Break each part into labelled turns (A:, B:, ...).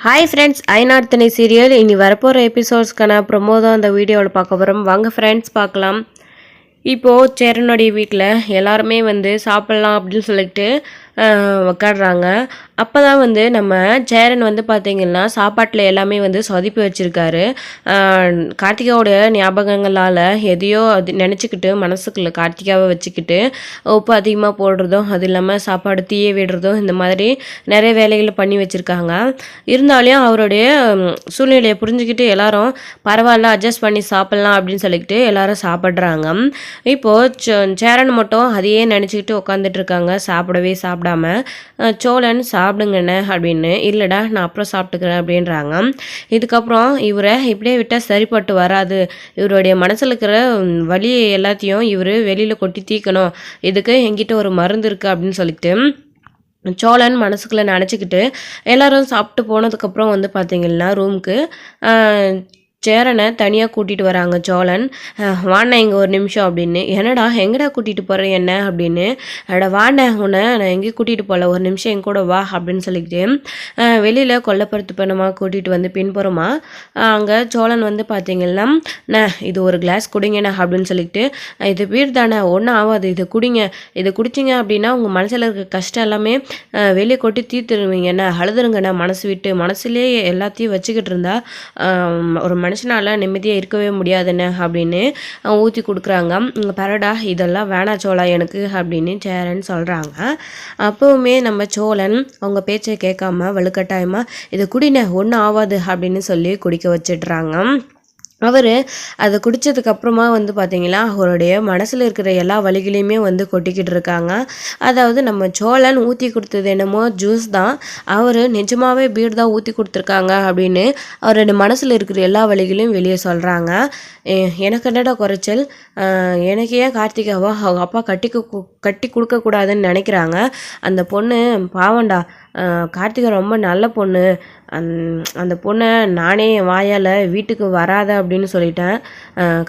A: Hi friends ஐநார்த்தனை serial இனி வரப்போகிற எபிசோட்ஸ்க்கான promo தான் அந்த வீடியோவில் பார்க்க போகிறோம் வாங்க ஃப்ரெண்ட்ஸ் பார்க்கலாம். இப்போது சேரனுடைய வீட்டில் எல்லாருமே வந்து சாப்பிட்லாம் அப்படின்னு சொல்லிட்டு உக்காடுறாங்க அப்போ தான் வந்து நம்ம சேரன் வந்து பார்த்தீங்கன்னா சாப்பாட்டில் எல்லாமே வந்து சொதப்பி வச்சுருக்காரு. கார்த்திகாவோட ஞாபகங்களால் எதையோ அது நினச்சிக்கிட்டு மனசுக்குள்ள கார்த்திகாவை வச்சுக்கிட்டு உப்பு அதிகமாக போடுறதும் அது இல்லாமல் சாப்பாடு தீய விடுறதும் இந்த மாதிரி நிறைய வேலைகளை பண்ணி வச்சுருக்காங்க. இருந்தாலும் அவருடைய சூழ்நிலையை புரிஞ்சுக்கிட்டு எல்லாரும் பரவாயில்ல அட்ஜஸ்ட் பண்ணி சாப்பிட்லாம் அப்படின்னு சொல்லிக்கிட்டு எல்லாரும் சாப்பிட்றாங்க. இப்போது சேரன் மட்டும் அதையே நினச்சிக்கிட்டு உட்காந்துட்டு இருக்காங்க சாப்பிடவே சாப்பிடாம. சோழன் சோழன் சாப்பிடுங்கண்ணே அப்படின்னு இல்லைடா நான் அப்புறம் சாப்பிட்டுக்கிறேன் அப்படின்றாங்க. இதுக்கப்புறம் இவரை இப்படியே விட்டால் சரிப்பட்டு வராது. இவருடைய மனசில் இருக்கிற வழி வலி எல்லாத்தையும் இவர் வெளியில் கொட்டி தீக்கணும். இதுக்கு எங்கிட்ட ஒரு மருந்து இருக்குது அப்படின்னு சொல்லிட்டு சோழன் மனசுக்குள்ளே நினச்சிக்கிட்டு எல்லோரும் சாப்பிட்டு போனதுக்கப்புறம் வந்து பார்த்திங்கன்னா ரூமுக்கு சேரனை தனியாக கூட்டிகிட்டு வராங்க சோழன். அஹ், வாண்ணே இங்கே ஒரு நிமிஷம் அப்படின்னு. என்னடா எங்கடா கூட்டிகிட்டு போகிற என்ன அப்படின்னு. அட வாண்ணே உன்னை நான் எங்கேயும் கூட்டிகிட்டு போகல ஒரு நிமிஷம் என் கூட வா அப்படின்னு சொல்லிக்கிட்டு வெளியில் கொல்லப்பருத்து பண்ணமாக கூட்டிகிட்டு வந்து பின்புறமா அங்கே சோழன் வந்து பார்த்தீங்கன்னா "அண்ணே, இது ஒரு கிளாஸ் குடிங்கண்ணே அப்படின்னு சொல்லிட்டு இது பீர் தானே ஒன்றும் ஆகாது இது குடிங்க. இதை குடிச்சிங்க அப்படின்னா உங்கள் மனசில் இருக்க கஷ்டம் எல்லாமே வெளியே கொட்டி தீர்த்துருவீங்கண்ணே. அழுதுருங்கண்ணே மனசு விட்டு. மனசுலேயே எல்லாத்தையும் வச்சுக்கிட்டு இருந்தா ஒரு ஒரு மனுஷனால் நிம்மதியாக இருக்கவே முடியாதுண்ணே அப்படின்னு ஊற்றி கொடுக்குறாங்க. இங்கே பரடா இதெல்லாம் வேணா சோழா எனக்கு அப்படின்னு சேரன் சொல்கிறாங்க அப்போவுமே நம்ம சோழன் அவங்க பேச்சை கேட்காம வலுக்கட்டாயமாக இதை குடிண்ணே ஒன்றும் ஆகாது அப்படின்னு சொல்லி குடிக்க வச்சிடுறாங்க. அவர் அதை குடித்ததுக்கு அப்புறமா வந்து பார்த்திங்கன்னா அவருடைய மனசில் இருக்கிற எல்லா வழிகளையுமே வந்து கொட்டிக்கிட்டு இருக்காங்க. அதாவது நம்ம சோழன் ஊற்றி கொடுத்தது என்னமோ ஜூஸ் தான். அவர் நிஜமாகவே பீர் தான் ஊற்றி கொடுத்துருக்காங்க அப்படின்னு அவருடைய மனசில் இருக்கிற எல்லா வழிகளையும் வெளியே சொல்கிறாங்க எனக்கு என்னடா குறைச்சல்? எனக்கு ஏன் கார்த்திகாவோ அவங்க அப்பா கட்டி கட்டி கொடுக்கக்கூடாதுன்னு நினைக்கிறாங்க. அந்த பொண்ணு பாவண்டா கார்த்திகா ரொம்ப நல்ல பொண்ணு. அந்- அந்த பொண்ணை நானே என் வாயால் வீட்டுக்கு வராத அப்படின்னு சொல்லிட்டேன்.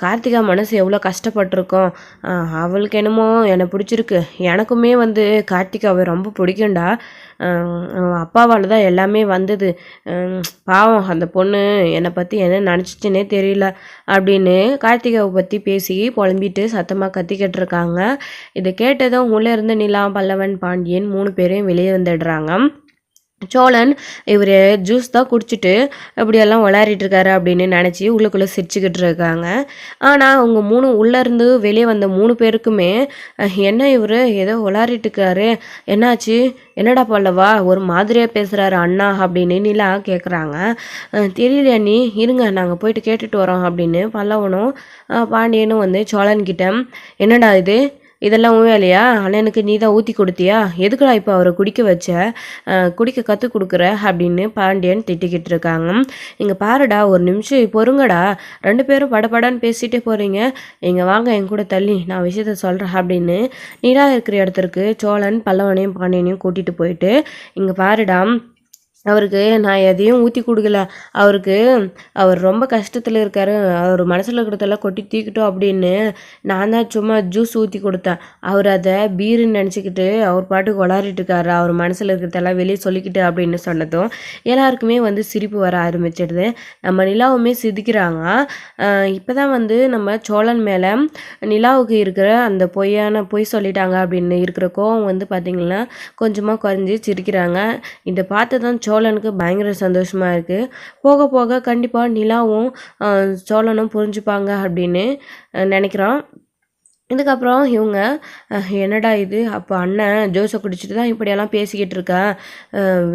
A: கார்த்திகா மனசு எவ்வளோ கஷ்டப்பட்டிருக்கோம். அவளுக்கு என்னமோ என்னை பிடிச்சிருக்கு. எனக்குமே வந்து கார்த்திகாவை ரொம்ப பிடிக்கும்டா. அப்பாவால் தான் எல்லாமே வந்தது. பாவம் அந்த பொண்ணு என்னை பற்றி என்ன நினச்சிச்சுன்னே தெரியல அப்படின்னு கார்த்திகாவை பற்றி பேசி புலம்பிட்டு சத்தமாக கத்திக்கிட்டு இருக்காங்க. இதை கேட்டதும் உள்ளே இருந்து நிலா பல்லவன் பாண்டியன் மூணு பேரையும் வெளியே வந்துடுறாங்க. சோழன் இவர் ஜூஸ் தான் குடிச்சிட்டு இப்படியெல்லாம் விளையாடிட்டு இருக்காரு அப்படின்னு நினச்சி உள்ளுக்குள்ளே சிரிச்சுக்கிட்டு இருக்காங்க. ஆனால் அவங்க மூணு உள்ளேருந்து வெளியே வந்த மூணு பேருக்குமே என்ன இவர்? ஏதோ விளையாடிட்டு இருக்காரு. என்னாச்சு? என்னடா பல்லவா? ஒரு மாதிரியாக பேசுகிறாரு அண்ணா அப்படின்னு நிலா கேட்குறாங்க தெரியலையா நீ இருங்க நாங்கள் போயிட்டு கேட்டுட்டு வரோம் அப்படின்னு பல்லவனும் பாண்டியனும் வந்து சோழன்கிட்ட என்னடா இது? இதெல்லாம் உண்மையிலையா அண்ணனுக்கு நீ தான் ஊற்றி கொடுத்தியா? எதுக்குடா இப்போ அவரை குடிக்க வச்ச? குடிக்க கற்றுக் கொடுக்குற? அப்படின்னு பாண்டியன் திட்டிக்கிட்டு இருக்காங்க. இங்கே பாருடா ஒரு நிமிஷம் பொறுங்கடா. ரெண்டு பேரும் படப்படான்னு பேசிகிட்டே போகிறீங்க இங்கே வாங்க என் கூட தள்ளி. நான் விஷயத்த சொல்கிறேன் அப்படின்னு நீடா இருக்கிற இடத்துக்கு சோழன் பல்லவனையும் பாண்டியனையும் கூட்டிகிட்டு போயிட்டு இங்கே பாருடா அவருக்கு நான் எதையும் ஊற்றி கொடுக்கல. அவருக்கு அவர் ரொம்ப கஷ்டத்தில் இருக்கார். அவர் மனசில் இருக்கிறதெல்லாம் கொட்டி தீக்கிட்டோம் அப்படின்னு நான் தான் சும்மா ஜூஸ் ஊற்றி கொடுத்தேன். அவர் அதை பீருன்னு நினச்சிக்கிட்டு அவர் பாட்டுக்கு விளாடிட்டு இருக்காரு. அவர் மனசில் இருக்கிறதெல்லாம் வெளியே சொல்லிக்கிட்டு அப்படின்னு சொன்னதும் எல்லாருக்குமே வந்து சிரிப்பு வர ஆரம்பிச்சிடுது. நம்ம நிலாவுமே சிரிக்கிறாங்க. இப்போ தான் வந்து நம்ம சோழன் மேலே நிலாவுக்கு இருக்கிற அந்த பொய்யான பொய் சொல்லிட்டாங்க அப்படின்னு இருக்கிற கோவம் வந்து பார்த்திங்கன்னா கொஞ்சமாக குறைஞ்சி சிரிக்கிறாங்க. இதை பார்த்து தான் சோழனுக்கு பயங்கர சந்தோஷமாக இருக்குது போக போக கண்டிப்பாக நிலாவும் சோழனும் புரிஞ்சுப்பாங்க அப்படின்னு நினைக்கிறான் நினைக்கிறோம். இதுக்கப்புறம் இவங்க என்னடா இது? அப்போ அண்ணன் ஜோஸை குடிச்சிட்டு தான் இப்படியெல்லாம் பேசிக்கிட்டு இருக்கேன்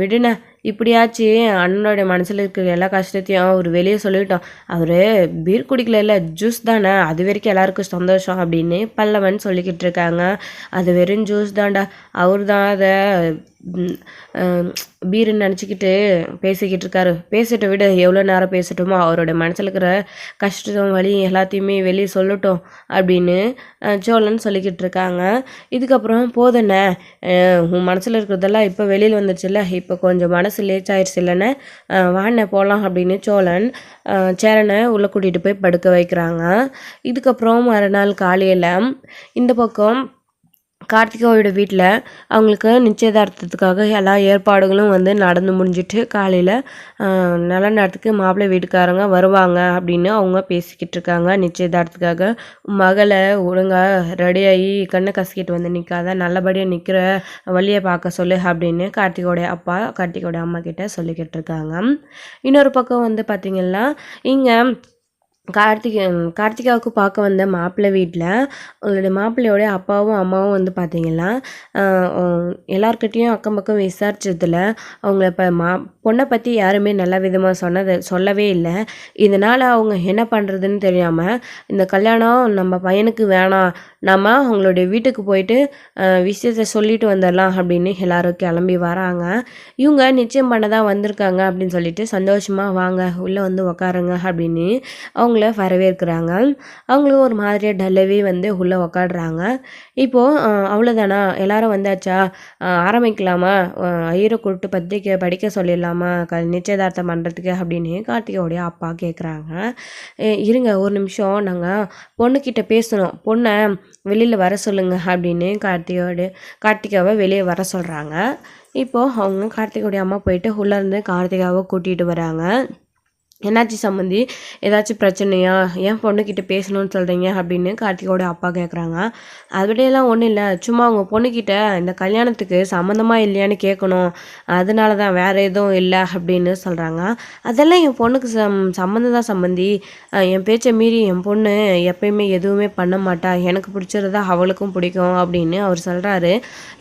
A: விடுன இப்படியாச்சு அண்ணனோட மனசில் இருக்கிற எல்லா கஷ்டத்தையும் அவர் வெளியே சொல்லிட்டோம் அவர் பீர் குடிக்கல இல்லை ஜூஸ் தானே அது வரைக்கும் எல்லாருக்கும் சந்தோஷம் அப்படின்னு பல்லவன் சொல்லிக்கிட்டு இருக்காங்க. அது வெறும் ஜூஸ் தான்டா. அவர் தான் அதை பீருன்னு நினச்சிக்கிட்டு பேசிக்கிட்டு இருக்காரு பேசிட்டு விட எவ்வளோ நேரம் பேசட்டுமோ அவரோட மனசில் இருக்கிற கஷ்டம் வலி எல்லாத்தையுமே வெளியே சொல்லட்டும் அப்படின்னு சோழன் சொல்லிக்கிட்டு இருக்காங்க இதுக்கப்புறம் போதுண்ணே உன் மனசில் இருக்கிறதெல்லாம் இப்போ வெளியில் வந்துருச்சுல்ல இப்போ கொஞ்சம் மனசு லேச் ஆயிடுச்சு இல்லைன்னு வாண்ணே போகலாம் அப்படின்னு சோழன் சேரனை உள்ளே கூட்டிகிட்டு போய் படுக்க வைக்கிறாங்க. இதுக்கப்புறம் மறுநாள் காலையில் இந்த பக்கம் கார்த்திகாவோட வீட்டில் அவங்களுக்கு நிச்சயதார்த்தத்துக்காக எல்லா ஏற்பாடுகளும் வந்து நடந்து முடிஞ்சிட்டு காலையில் நல்ல நேரத்துக்கு மாப்பிள்ளை வீட்டுக்காரங்க வருவாங்க அப்படின்னு அவங்க பேசிக்கிட்டு இருக்காங்க. நிச்சயதார்த்தத்துக்காக மகளை ஒழுங்காக ரெடியாகி கண்ணை கசிக்கிட்டு வந்து நிற்காத நல்லபடியாக நிற்கிற வழியை பார்க்க சொல்லு அப்படின்னு கார்த்திகோடைய அப்பா கார்த்திகோடைய அம்மா கிட்ட சொல்லிக்கிட்டு இருக்காங்க. இன்னொரு பக்கம் வந்து பார்த்திங்கன்னா இங்கே கார்த்திகை கார்த்திகாவுக்கு பார்க்க வந்த மாப்பிள்ளை வீட்டில் அவங்களுடைய மாப்பிள்ளையோடைய அப்பாவும் அம்மாவும் வந்து பார்த்திங்கன்னா எல்லார்கிட்டேயும் அக்கம் பக்கம் விசாரிச்சதில் அவங்கள இப்போ மா பொண்ணை பற்றி யாருமே நல்ல விதமாக சொன்னது சொல்லவே இல்லை. இதனால் அவங்க என்ன பண்ணுறதுன்னு தெரியாமல் இந்த கல்யாணம் நம்ம பையனுக்கு வேணாம் நம்ம அவங்களுடைய வீட்டுக்கு போயிட்டு விஷயத்த சொல்லிட்டு வந்துடலாம் அப்படின்னு எல்லோரும் கிளம்பி வராங்க. இவங்க நிச்சயம் பண்ண தான் வந்திருக்காங்க அப்படின்னு சொல்லிட்டு சந்தோஷமாக வாங்க உள்ளே வந்து உக்காருங்க அப்படின்னு அவங்க அவங்கள வரவேற்கிறாங்க. அவங்களும் ஒரு மாதிரியாக டல்லவே வந்து உள்ளே உக்காடுறாங்க. இப்போது அவ்வளோதானா எல்லாரும் வந்தாச்சா? ஆரம்பிக்கலாமா? ஐயரை கூப்பிட்டு பத்திரிக்கை படிக்க சொல்லிடலாமா? க நிச்சயதார்த்தம் பண்ணுறதுக்கு அப்படின்னு கார்த்திகாவுடைய அப்பா கேட்குறாங்க இருங்க ஒரு நிமிஷம். நாங்கள் பொண்ணுக்கிட்ட பேசணும். பொண்ணை வெளியில் வர சொல்லுங்கள் அப்படின்னு கார்த்திகாவோட கார்த்திகாவை வெளியே வர சொல்கிறாங்க இப்போது அவங்க கார்த்திகோடைய அம்மா போயிட்டு உள்ளேருந்து கார்த்திகாவை கூட்டிகிட்டு வராங்க. என்னாச்சு சம்மந்தி? ஏதாச்சும் பிரச்சனையா? என் பொண்ணுக்கிட்ட பேசணும்னு சொல்கிறீங்க அப்படின்னு கார்த்திகோட அப்பா கேட்குறாங்க அதுபடியெல்லாம் ஒன்றும் இல்லை. சும்மா அவங்க பொண்ணுக்கிட்ட இந்த கல்யாணத்துக்கு சம்மந்தமாக இல்லையான்னு கேட்கணும் அதனால தான் வேறு எதுவும் இல்லை அப்படின்னு சொல்கிறாங்க அதெல்லாம் என் பொண்ணுக்கு சம் சம்மந்தம் தான் சம்மந்தி. என் பேச்சை மீறி என் பொண்ணு எப்பயுமே எதுவுமே பண்ண மாட்டா. எனக்கு பிடிச்சிருந்தா அவளுக்கும் பிடிக்கும் அப்படின்னு அவர் சொல்கிறாரு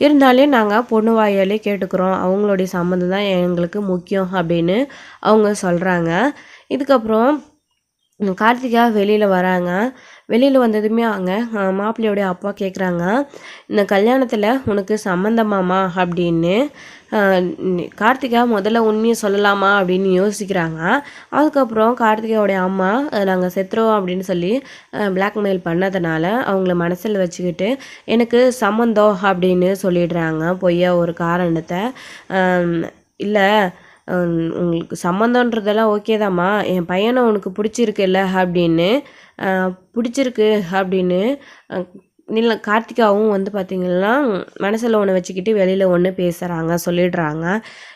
A: இருந்தாலே நாங்கள் பொண்ணு வாயாலே கேட்டுக்கிறோம். அவங்களுடைய சம்மந்தம் தான் எங்களுக்கு முக்கியம் அப்படின்னு அவங்க சொல்கிறாங்க இதுக்கப்புறம் கார்த்திகா வெளியில் வராங்க. வெளியில் வந்ததுமே அங்கே மாப்பிள்ளையோடைய அப்பா கேட்குறாங்க இந்த கல்யாணத்தில் உனக்கு சம்மந்தமாமா அப்படின்னு கார்த்திகா முதல்ல உண்மையை சொல்லலாமா அப்படின்னு யோசிக்கிறாங்க. அதுக்கப்புறம் கார்த்திகாவுடைய அம்மா நாங்கள் செத்துருவோம் அப்படின்னு சொல்லி பிளாக்மெயில் பண்ணதுனால அவங்கள மனசில் வச்சுக்கிட்டு எனக்கு சம்மந்தம் அப்படின்னு சொல்லிடுறாங்க பொய்யா ஒரு காரணத்தை. இல்லை உங்களுக்கு சம்மந்தன்றதெல்லாம் ஓகே தாம்மா. என் பையனை உனக்கு பிடிச்சிருக்குல்ல அப்படின்னு பிடிச்சிருக்கு அப்படின்னு நில கார்த்திகாவும் வந்து பார்த்திங்கன்னா மனசில் ஒன்று வச்சுக்கிட்டு வெளியில் ஒன்று பேசுகிறாங்க சொல்லிடுறாங்க.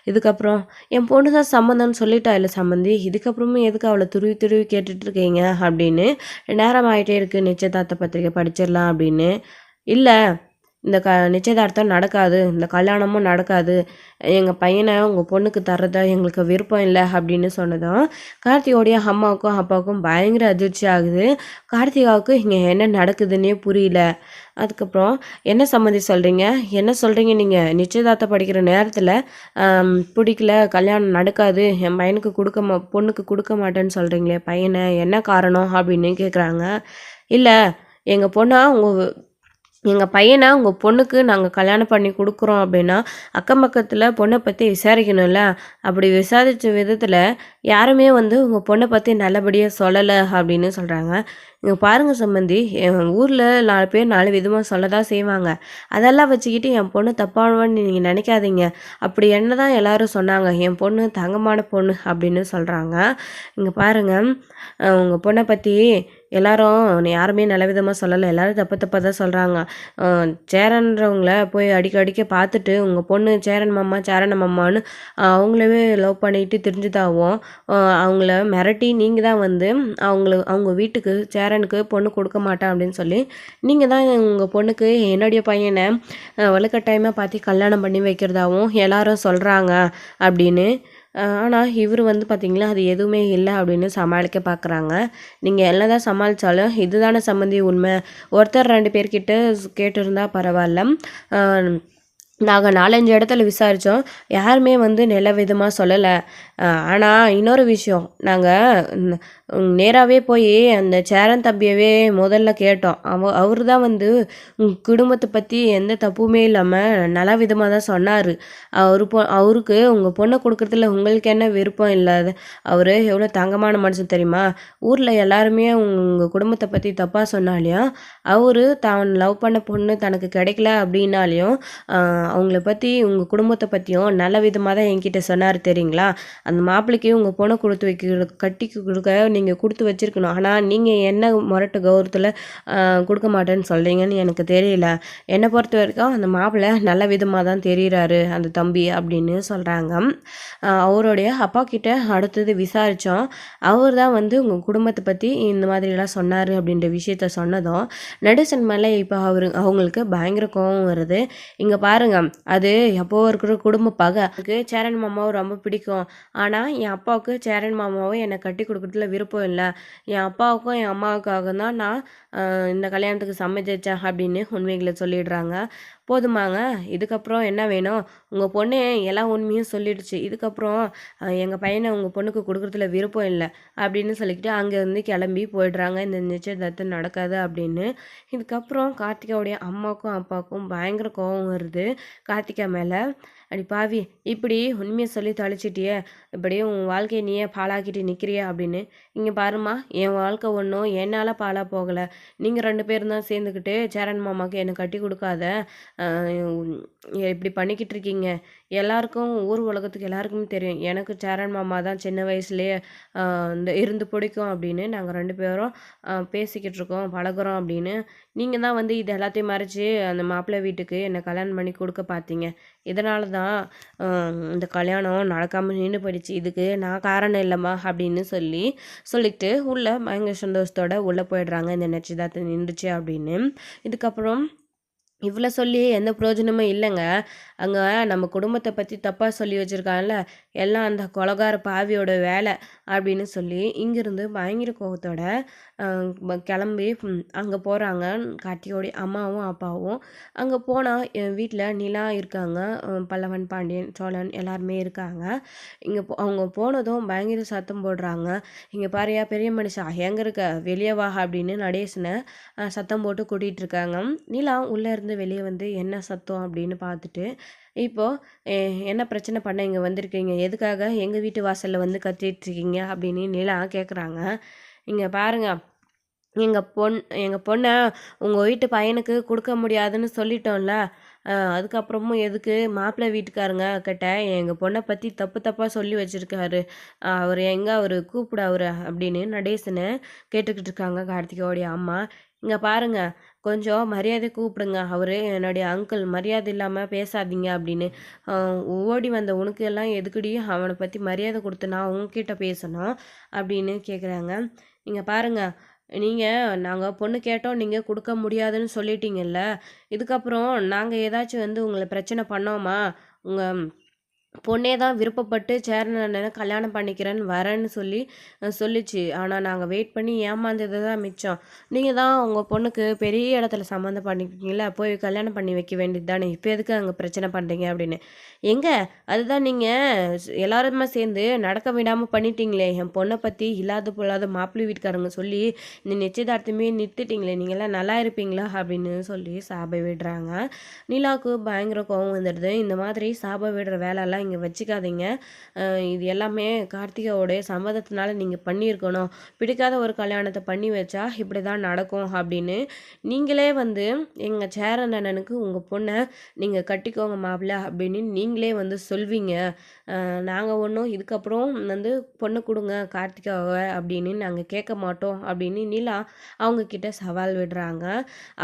A: இதுக்கப்புறம் என் பொண்ணு தான் சம்மந்தம்னு சொல்லிட்டா இல்லை சம்மந்தி? இதுக்கப்புறமும் எதுக்கு அவளை துருவி துருவி கேட்டுட்ருக்கீங்க அப்படின்னு நேரம் ஆகிட்டே இருக்குது நிச்சயதார்த்த பத்திரிக்கை படிச்சிடலாம் அப்படின்னு. இல்லை இந்த க நிச்சயதார்த்தம் நடக்காது இந்த கல்யாணமும் நடக்காது எங்கள் பையனை உங்கள் பொண்ணுக்கு தர்றதா எங்களுக்கு விருப்பம் இல்லை அப்படின்னு சொன்னதும் கார்த்திகோடைய அம்மாவுக்கும் அப்பாவுக்கும் பயங்கர அதிர்ச்சி ஆகுது. கார்த்திகாவுக்கு இங்கே என்ன நடக்குதுன்னே புரியல. அதுக்கப்புறம் என்ன சம்மந்தி சொல்கிறீங்க என்ன சொல்கிறீங்க நீங்கள் நிச்சயதார்த்தம் படிக்கிற நேரத்தில் பிடிக்கல கல்யாணம் நடக்காது என் பையனுக்கு கொடுக்க மா பொண்ணுக்கு கொடுக்க மாட்டேன்னு சொல்கிறீங்களே பையனை என்ன காரணம் அப்படின்னு கேட்குறாங்க இல்லை எங்கள் பொண்ணா உங்கள் எங்கள் பையனை உங்கள் பொண்ணுக்கு நாங்கள் கல்யாணம் பண்ணி கொடுக்குறோம் அப்படின்னா அக்கம் பக்கத்தில் பொண்ணை பற்றி விசாரிக்கணும்ல? அப்படி விசாரித்த விதத்தில் யாருமே வந்து உங்கள் பொண்ணை பற்றி நல்லபடியாக சொல்லலை அப்படின்னு சொல்கிறாங்க இங்கே பாருங்கள் சம்பந்தி என் ஊரில் நாலு பேர் நாலு விதமாக சொல்ல தான் செய்வாங்க. அதெல்லாம் வச்சுக்கிட்டு என் பொண்ணு தப்பானவன்னு நீங்கள் நினைக்காதீங்க. அப்படி என்ன தான் எல்லோரும் சொன்னாங்க என் பொண்ணு தங்கமான பொண்ணு அப்படின்னு சொல்கிறாங்க இங்கே பாருங்கள் உங்கள் பொண்ணை பற்றி எல்லாரும் யாருமே நல்ல விதமாக சொல்லலை. எல்லோரும் தப்பு தப்பாக தான் சொல்கிறாங்க சேரன்றவங்கள போய் அடிக்க அடிக்க பார்த்துட்டு உங்கள் பொண்ணு சேரன் மாமா சேரன் மாமான்னு அவங்களவே லவ் பண்ணிட்டு தெரிஞ்சுதாவும் அவங்கள மிரட்டி நீங்கள் தான் வந்து அவங்கள அவங்க வீட்டுக்கு சேரனுக்கு பொண்ணு கொடுக்க மாட்டேன் அப்படின்னு சொல்லி நீங்கள் தான் உங்கள் பொண்ணுக்கு என்னுடைய பையனை வலுக்கட்டாயமாக பார்த்து கல்யாணம் பண்ணி வைக்கிறதாவும் எல்லாரும் சொல்கிறாங்க அப்படின்னு ஆனால் இவர் வந்து பார்த்திங்களா அது எதுவுமே இல்லை அப்படின்னு சமாளிக்க பார்க்குறாங்க நீங்கள் என்ன தான் சமாளித்தாலும் இதுதானே சம்மந்தி உண்மை. ஒருத்தர் ரெண்டு பேர்கிட்ட கேட்டிருந்தா பரவாயில்ல. நாங்கள் நாலஞ்சு இடத்துல விசாரித்தோம் யாருமே வந்து நில விதமாக சொல்லலை ஆனால் இன்னொரு விஷயம் நாங்கள் நேராகவே போய் அந்த சேரன் தம்பியவே முதல்ல கேட்டோம். அவ அவர் தான் வந்து குடும்பத்தை பற்றி எந்த தப்புமே இல்லாமல் நல்ல விதமாக தான் சொன்னார். அவரு பொ அவருக்கு உங்கள் பொண்ணை கொடுக்குறதுல உங்களுக்கு என்ன விருப்பம் இல்லாத அவர் எவ்வளோ தங்கமான மனுஷன் தெரியுமா? ஊரில் எல்லாருமே உங்கள் குடும்பத்தை பற்றி தப்பாக சொன்னாலையும் அவர் தான் லவ் பண்ண பொண்ணு தனக்கு கிடைக்கல அப்படின்னாலையும் அவங்கள பற்றி உங்கள் குடும்பத்தை பற்றியும் நல்ல விதமாக தான் என்கிட்ட சொன்னார் தெரியுங்களா? அந்த மாப்பிள்ளைக்கு உங்கள் பொண்ணை கொடுத்து வைக்க கட்டி கொடுக்க நீங்கள் கொடுத்து வச்சுருக்கணும். ஆனால் நீங்கள் என்ன முரட்டு கௌரவத்தில் கொடுக்க மாட்டேன்னு சொல்கிறீங்கன்னு எனக்கு தெரியல. என்னை பொறுத்த வரைக்கும் அந்த மாப்பிள்ளை நல்ல விதமாக தான் தெரிகிறாரு அந்த தம்பி அப்படின்னு சொல்கிறாங்க அவருடைய அப்பா கிட்ட அடுத்தது விசாரித்தோம் அவர் தான் வந்து உங்கள் குடும்பத்தை பற்றி இந்த மாதிரிலாம் சொன்னார் அப்படின்ற விஷயத்த சொன்னதும் நடுசன் மேலே இப்போ அவர் அவங்களுக்கு பயங்கர கோபம் வருது. இங்கே பாருங்கள் அது எப்போ இருக்கிற குடும்ப பகை. சேரன் மாமாவும் ரொம்ப பிடிக்கும். ஆனால் என் அப்பாவுக்கு சேரன் மாமாவும் என்னை கட்டி கொடுக்குறதுல விருப்பம் விருப்பம் இல்லை. என் அப்பாவுக்கும் என் அம்மாவுக்காக தான் நான் இந்த கல்யாணத்துக்கு சம்மதிச்சேன் அப்படின்னு உண்மைகளை சொல்லிடுறாங்க. போதுமாங்க. இதுக்கப்புறம் என்ன வேணும்? உங்கள் பொண்ணு எல்லா உண்மையும் சொல்லிடுச்சு. இதுக்கப்புறம் எங்கள் பையனை உங்கள் பொண்ணுக்கு கொடுக்குறதுல விருப்பம் இல்லை அப்படின்னு சொல்லிக்கிட்டு அங்கேருந்து கிளம்பி போயிடுறாங்க. இந்த நிச்சயதார்த்தம் நடக்காது அப்படின்னு. இதுக்கப்புறம் கார்த்திகாவுடைய அம்மாவுக்கும் அப்பாவுக்கும் பயங்கர கோபம் வருது. கார்த்திகா மேலே அடி பாவி இப்படி உண்மையை சொல்லி தொலைச்சிட்டியே இப்படியே உன் வாழ்க்கையை நீயே பாழாக்கிட்டு நிற்கிறியா அப்படின்னு. இங்கே பாருமா என் வாழ்க்கை ஒன்றும் என்னால் பாலாக போகலை. நீங்கள் ரெண்டு பேரும் தான் சேர்ந்துக்கிட்டு சேரன் மாமாவுக்கு என்னை கட்டி கொடுக்காத இப்படி பண்ணிக்கிட்டு இருக்கீங்க. எல்லாருக்கும் ஊர் உலகத்துக்கு எல்லாருக்குமே தெரியும். எனக்கு சேரன் மாமா தான் சின்ன வயசுலேயே இந்த இருந்து பிடிக்கும் அப்படின்னு நாங்கள் ரெண்டு பேரும் பேசிக்கிட்டு இருக்கோம் பழகுறோம் அப்படின்னு. நீங்கள் தான் வந்து இது எல்லாத்தையும் மறைச்சி அந்த மாப்பிள்ளை வீட்டுக்கு என்னை கல்யாணம் பண்ணி கொடுக்க பார்த்தீங்க இதனால தான் இந்த கல்யாணம் நடக்காமல் நின்று போயிடுச்சு. இதுக்கு நான் காரணம் இல்லைம்மா அப்படின்னு சொல்லி சொல்லிட்டு உள்ளே பயங்கர சந்தோஷத்தோட உள்ளே போயிடுறாங்க. இந்த நிச்சயதார்த்தம் நின்றுச்சு அப்படின்னு. இதுக்கப்புறம் இவ்வளோ சொல்லி எந்த பிரயோஜனமும் இல்லைங்க. அங்கே நம்ம குடும்பத்தை பற்றி தப்பாக சொல்லி வச்சுருக்காங்கல்ல எல்லாம் அந்த கொலகார பாவியோட வேலை அப்படின்னு சொல்லி இங்கேருந்து பயங்கர கோபத்தோட கிளம்பி அங்கே போகிறாங்க கார்த்தியோடைய அம்மாவும் அப்பாவும். அங்கே போனால் என் வீட்டில் நிலா இருக்காங்க. பல்லவன் பாண்டியன் சோழன் எல்லாருமே இருக்காங்க. இங்கே அவங்க போனதும் பயங்கர சத்தம் போடுறாங்க. இங்கே பாரியா பெரிய மனுஷா எங்கே இருக்க? வெளியே வா அப்படின்னு நடேசனை சத்தம் போட்டு கூட்டிகிட்டு இருக்காங்க. நிலா உள்ளே இருந்து வெளியே வந்து என்ன சத்தம் அப்படின்னு பார்த்துட்டு இப்போது என்ன பிரச்சனை பண்ண இங்கே வந்திருக்கீங்க? எதுக்காக எங்கள் வீட்டு வாசலில் வந்து கத்திட்டுருக்கீங்க அப்படின்னு நிலா கேட்குறாங்க இங்கே பாருங்கள் எங்கள் பொண் எங்கள் பொண்ணை உங்கள் வீட்டு பையனுக்கு கொடுக்க முடியாதுன்னு சொல்லிட்டோம்ல. அதுக்கப்புறமும் எதுக்கு மாப்பிள்ளை வீட்டுக்காரங்க கிட்ட எங்கள் பொண்ணை பற்றி தப்பு தப்பாக சொல்லி வச்சுருக்காரு. அவர் எங்கே அவர் கூப்பிட அவர் அப்படின்னு நடேசனை கேட்டுக்கிட்டு இருக்காங்க கார்த்திகாவுடைய அம்மா. இங்கே பாருங்கள் கொஞ்சம் மரியாதை கூப்பிடுங்க. அவர் என்னுடைய அங்கிள் மரியாதை இல்லாமல் பேசாதீங்க அப்படின்னு. ஓடி வந்த உனக்கு எல்லாம் எதுக்குடி? அவனை பற்றி மரியாதை கொடுத்து நான் உங்ககிட்ட பேசணும் அப்படின்னு கேட்குறாங்க இங்கே பாருங்கள் நீங்கள் நாங்கள் பொண்ணு கேட்டோம். நீங்கள் கொடுக்க முடியாதுன்னு சொல்லிட்டீங்கல்ல. இதுக்கப்புறம் நாங்கள் ஏதாச்சும் வந்து உங்களை பிரச்சனை பண்ணோமா? உங்கள் பொண்ணே தான் விருப்பப்பட்டு சேரன் கல்யாணம் பண்ணிக்கிறேன்னு வரேன்னு சொல்லி சொல்லிச்சு. ஆனால் நாங்கள் வெயிட் பண்ணி ஏமாந்தது தான் மிச்சம். நீங்கள் தான் உங்கள் பொண்ணுக்கு பெரிய இடத்துல சம்மந்தம் பண்ணிக்கிட்டீங்களா போய் கல்யாணம் பண்ணி வைக்க வேண்டியது தானே. இப்போ எதுக்கு அங்கே பிரச்சனை பண்ணுறீங்க அப்படின்னு. எங்கே? அதுதான் நீங்கள் எல்லாருமே சேர்ந்து நடக்க விடாமல் பண்ணிட்டீங்களே. என் பொண்ணை பற்றி இல்லாத பொல்லாத மாப்பிள்ளை வீட்டுக்காரங்க சொல்லி இந்த நிச்சயதார்த்தமே நிறுத்திட்டீங்களே. நீங்களாம் நல்லா இருப்பீங்களா அப்படின்னு சொல்லி சாபை விடுறாங்க. நிலாவுக்கு பயங்கர கோவம் வந்துடுது. இந்த மாதிரி சாபை விடுற வேலைலாம் இதெல்லாம் இங்கே வச்சுக்காதீங்க. இது எல்லாமே கார்த்திகாவோடைய சம்மதத்தினால நீங்கள் பண்ணியிருக்கணும். பிடிக்காத ஒரு கல்யாணத்தை பண்ணி வச்சா இப்படி தான் நடக்கும் அப்படின்னு. நீங்களே வந்து எங்கள் சேரன் அண்ணனுக்கு உங்கள் பொண்ணை நீங்கள் கட்டிக்கோங்க மாப்பிள்ள அப்படின்னு நீங்களே வந்து சொல்வீங்க. நாங்கள் ஒன்றும் இதுக்கப்புறம் வந்து பொண்ணு கொடுங்க கார்த்திகாவை அப்படின்னு நாங்கள் கேட்க மாட்டோம் அப்படின்னு நிலா அவங்கக்கிட்ட சவால் விடுறாங்க.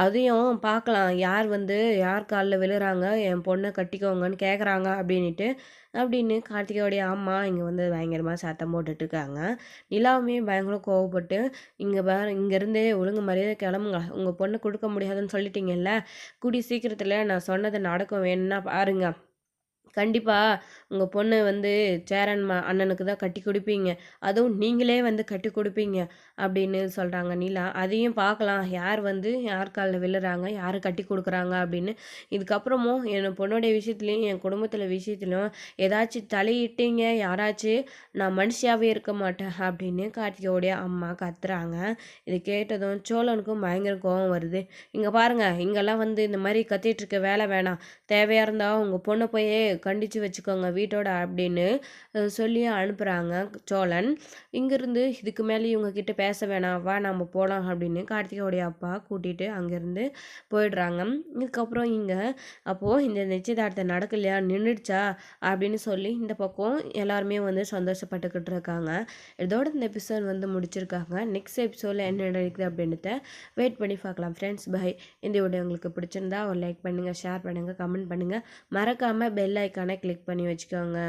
A: அதையும் பார்க்கலாம். யார் வந்து யார் காலில் விழுறாங்க என் பொண்ணை கட்டிக்கோங்கன்னு கேட்குறாங்க அப்படின்ட்டு அப்படின்னு கார்த்திகாவுடைய அம்மா இங்கே வந்து பயங்கரமாக சத்தம் போட்டுட்ருக்காங்க. நிலாவுமே பயங்கர கோவப்பட்டு இங்கே வேறு இங்கேருந்தே ஒழுங்கு மரியாதை கிளம்புங்க. உங்கள் பொண்ணு கொடுக்க முடியாதுன்னு சொல்லிட்டீங்கல்ல? கூடி சீக்கிரத்தில் நான் சொன்னது நடக்கும். வேணும்னா பாருங்கள் கண்டிப்பாக உங்கள் பொண்ணு வந்து சேரன் மா அண்ணனுக்கு தான் கட்டி கொடுப்பீங்க. அதுவும் நீங்களே வந்து கட்டி கொடுப்பீங்க அப்படின்னு சொல்கிறாங்க நீலா. அதையும் பார்க்கலாம். யார் வந்து யார் காலில் விழுறாங்க யார் கட்டி கொடுக்குறாங்க அப்படின்னு. இதுக்கப்புறமும் என் பொண்ணுடைய விஷயத்துலையும் என் குடும்பத்தில் விஷயத்துலையும் ஏதாச்சும் தலையிட்டீங்க யாராச்சும் நான் மனுஷியாகவே இருக்க மாட்டேன் அப்படின்னு கார்த்திகோடைய அம்மா கத்துறாங்க. இது கேட்டதும் சோழனுக்கும் பயங்கர கோபம் வருது. இங்கே பாருங்கள் இங்கெல்லாம் வந்து இந்த மாதிரி கத்திட்டு இருக்க வேலை வேணாம். தேவையாக இருந்தால் உங்கள் பொண்ணை போய் கண்டித்து வச்சுக்கோங்க வீட்டோட அப்படின்னு சொல்லி அனுப்புகிறாங்க சோழன். இங்கேருந்து இதுக்கு மேலே இவங்க கிட்ட பேச வேணாம் வா நம்ம போகலாம் அப்படின்னு கார்த்திகோடைய அப்பா கூட்டிகிட்டு அங்கேருந்து போயிடுறாங்க. இதுக்கப்புறம் இங்கே அப்போது இந்த நிச்சயதார்த்தம் நடக்கலையா? நின்றுடுச்சா அப்படின்னு சொல்லி இந்த பக்கம் எல்லாருமே வந்து சந்தோஷப்பட்டுக்கிட்டு இருக்காங்க. இதோட இந்த எபிசோட் வந்து முடிச்சிருக்காங்க. நெக்ஸ்ட் எபிசோடில் என்ன நடக்குது அப்படின்றத வெயிட் பண்ணி பார்க்கலாம் ஃப்ரெண்ட்ஸ் பை இந்த வீடியோ உங்களுக்கு பிடிச்சிருந்தா ஒரு லைக் பண்ணுங்கள் ஷேர் பண்ணுங்கள் கமெண்ட் பண்ணுங்கள் மறக்காமல் பெல் ஐக்கானை கிளிக் பண்ணி வச்சுக்கோங்க.